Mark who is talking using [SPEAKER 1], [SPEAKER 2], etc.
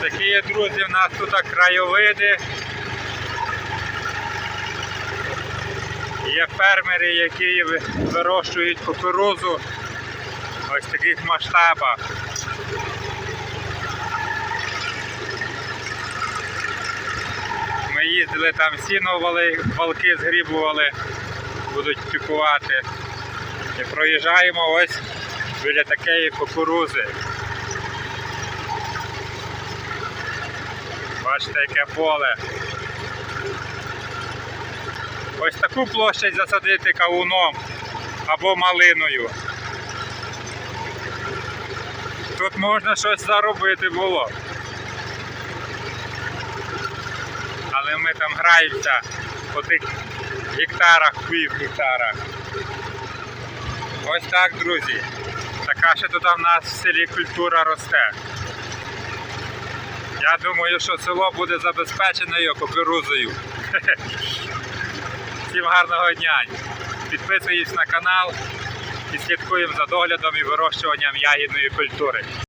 [SPEAKER 1] Такі, друзі, в нас тут краєвиди. Є фермери, які вирощують кукурузу ось таких масштабах. Ми їздили там сіно вали, валки згрібували, будуть пікувати. І проїжджаємо ось біля такої кукурузи. Бачите, яке поле. Ось таку площадь засадити кавуном або малиною. Тут можна щось заробити було. Але ми там граємося по тих гектарах, пів гектарах. Ось так, друзі. Така ще тут в нас в селі культура росте. Я думаю, що село буде забезпеченою кукурузою. Всім гарного дня. Підписуйтесь на канал і слідкуємо за доглядом і вирощуванням ягідної культури.